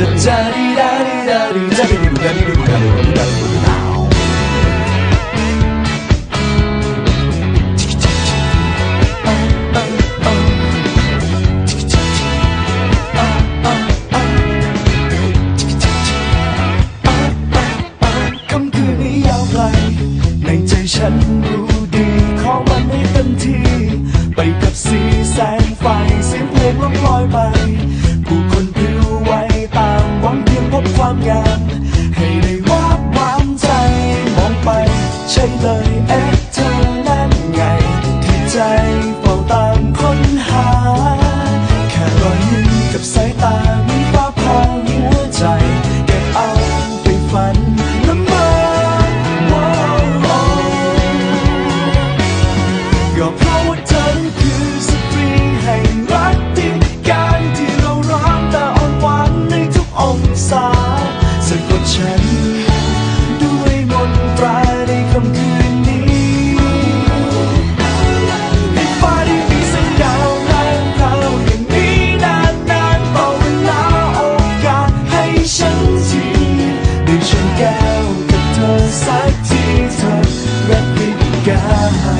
จะจะดีดาดีดาดีจะดีดีดาดีดีดาดีดีดาดีดีดาในใจฉันรู้ดี ขอมันให้เต็มที่ ไปกับสีแสงไฟเสียงเพลงล่องลอยไปามกัน ให้ได้วาบวามใจ มองไปใช่เลยเอ๊ะเธอนั่นไง ที่ใจเฝ้าตามค้นหา แค่รอยยิ้มกับสายตามีฟ้าพาหัวใจ เก็บเอาไปฝันน้ำมก็เพราะว่าเธอคือ ฉัน ด้วยมนตราในคำคืนนี้ในฟ้าที่มีแสงดาวพรางพาวย่งนี้นานนานต่อเวลาโอกาสให้ฉันทีด้ฉันแก้วกับเธอสักทีเธอรักในกา